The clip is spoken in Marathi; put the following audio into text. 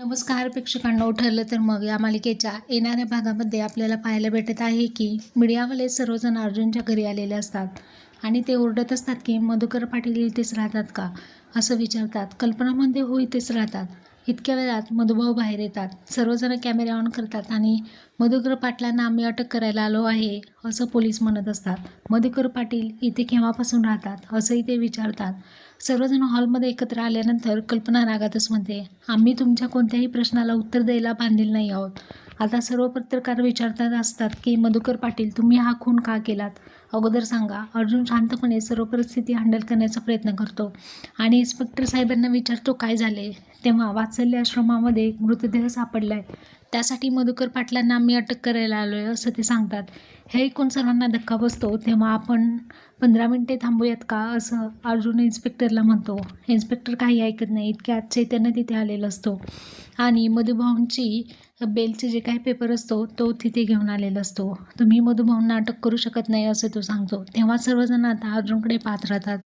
नमस्कार प्रेक्षकांना ठरलं तर मग या मालिकेच्या येणाऱ्या भागामध्ये आपल्याला पाहायला भेटत आहे की मीडियावाले सर्वजण अर्जुनच्या घरी आलेले असतात आणि ते ओरडत असतात की मधुकर पाटील इथेच राहतात का? असं विचारतात. कल्पना म्हणते हो इथेच राहतात. इतक्या वेळात मधुभाऊ बाहेर येतात. सर्वजण कॅमेरे ऑन करतात आणि मधुकर पाटलांना आम्ही अटक करायला आलो आहे असं पोलीस म्हणत असतात. मधुकर पाटील इथे केव्हापासून राहतात असंही ते विचारतात. सर्वजण हॉलमध्ये एकत्र आल्यानंतर कल्पना रागातच म्हणते आम्ही तुमच्या कोणत्याही प्रश्नाला उत्तर द्यायला बांधील नाही आहोत. आता सर्व पत्रकार विचारतात असतात की मधुकर पाटील तुम्ही हा खून का केलात? अगोदर सांगा अर्जुन शांतपणे सर्व परिस्थिती हँडल करण्याचा प्रयत्न करतो. आणि इन्स्पेक्टर साहेबांना विचारतो काय झाले? तेव्हा वात्सल्य आश्रमामध्ये मृतदेह सापडला आहे त्यासाठी मधुकर पाटलांना आम्ही अटक करायला आलो आहे असं ते सांगतात. हे ऐकून सर्वांना धक्का बसतो. तेव्हा आपण पंधरा मिनटे थांबूयात का असं अर्जुन इन्स्पेक्टरला म्हणतो. इन्स्पेक्टर काही ऐकत नाही. इतक्यात चैतन्य तिथे आलेला असतो. आणि मधुभाऊंची बेलचे जे काही पेपर असतो तो तिथे घेऊन आलेला असतो. तुम्ही मधुभाऊंना अटक करू शकत नाही असं तो सांगतो. तेव्हा सर्वजण आता अर्जुनकडे पाहत राहतात.